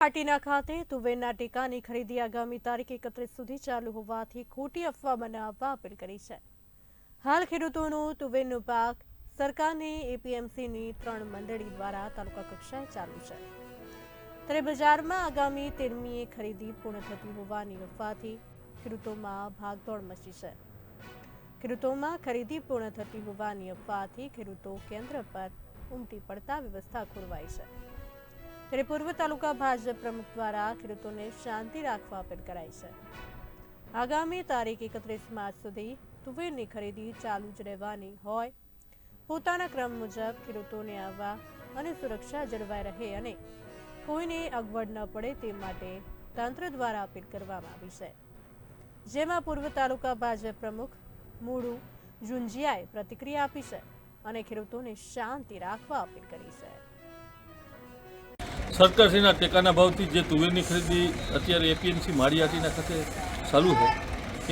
પાટીના ખાતે તુવેરના ટેકાની ખરીદી આગામી તારીખ એકત્રીસ સુધી ચાલુ હોવાથી ખોટી અફવા બનાવવા અપીલ કરી છે. હાલ ખેડૂતોનો તુવેરનો પાક સરકારની, એપીએમસીની ત્રણ મંડળી દ્વારા તાલુકા કક્ષાએ ચાલુ છે. ત્યારે બજારમાં આગામી તેરમીએ ખરીદી પૂર્ણ થતી હોવાની અફવાથી ખેડૂતોમાં ભાગદોડ મચી છે. ખેડૂતોમાં ખરીદી પૂર્ણ થતી હોવાની અફવાથી ખેડૂતો કેન્દ્ર પર ઉમટી પડતા વ્યવસ્થા ખોરવાઈ છે. ત્યારે પૂર્વ તાલુકા ભાજપ પ્રમુખ દ્વારા ખેડૂતોને શાંતિ રાખવા અપીલ કરાઈ છે. આગામી તારીખ એકત્રીસ માર્ચ સુધી તુવેરની ખરીદી ચાલુ જ રહેવાની હોય. પોતાના ક્રમ મુજબ ખેડૂતોને આવવા અને સુરક્ષા જળવાઈ રહે અને કોઈને અગવડ ન પડે તે માટે તંત્ર દ્વારા અપીલ કરવામાં આવી છે. જેમાં પૂર્વ તાલુકા ભાજપ પ્રમુખ મૂળુ ઝુંઝિયાએ પ્રતિક્રિયા આપી છે અને ખેડૂતોને શાંતિ રાખવા અપીલ કરી છે. સરકારશ્રીના ટેકાના ભાવથી જે તુવેરની ખરીદી અત્યારે એપીએમસી માળિયાટીના ખાતે ચાલુ છે,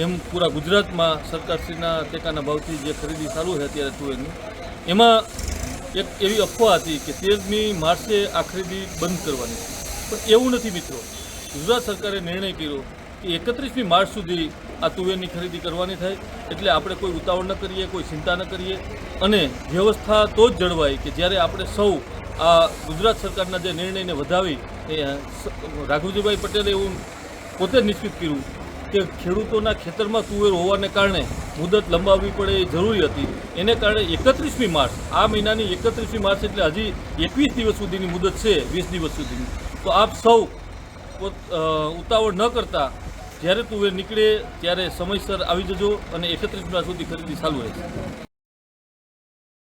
એમ પૂરા ગુજરાતમાં સરકારશ્રીના ટેકાના ભાવથી જે ખરીદી ચાલુ છે અત્યારે તુવેરની, એમાં એક એવી અફવા હતી કે તેરમી માર્ચે આ ખરીદી બંધ કરવાની. પણ એવું નથી મિત્રો. ગુજરાત સરકારે નિર્ણય કર્યો કે એકત્રીસમી માર્ચ સુધી આ તુવેરની ખરીદી કરવાની થાય, એટલે આપણે કોઈ ઉતાવળ ન કરીએ, કોઈ ચિંતા ન કરીએ, અને વ્યવસ્થા તો જ જળવાય કે જ્યારે આપણે સૌ આ ગુજરાત સરકારના જે નિર્ણયને વધાવી એ રાઘુજીભાઈ પટેલે એવું પોતે નિશ્ચિત કર્યું કે ખેડૂતોના ખેતરમાં તુવેર હોવાને કારણે મુદત લંબાવવી પડે એ જરૂરી હતી. એને કારણે એકત્રીસમી માર્ચ, આ મહિનાની એકત્રીસમી માર્ચ એટલે હજી એકવીસ દિવસ સુધીની મુદત છે, વીસ દિવસ સુધીની. તો આપ સૌ ઉતાવળ ન કરતા જ્યારે તુવેર નીકળે ત્યારે સમયસર આવી જજો અને એકત્રીસ માર્ચ સુધી ખરીદી ચાલુ રહેશે.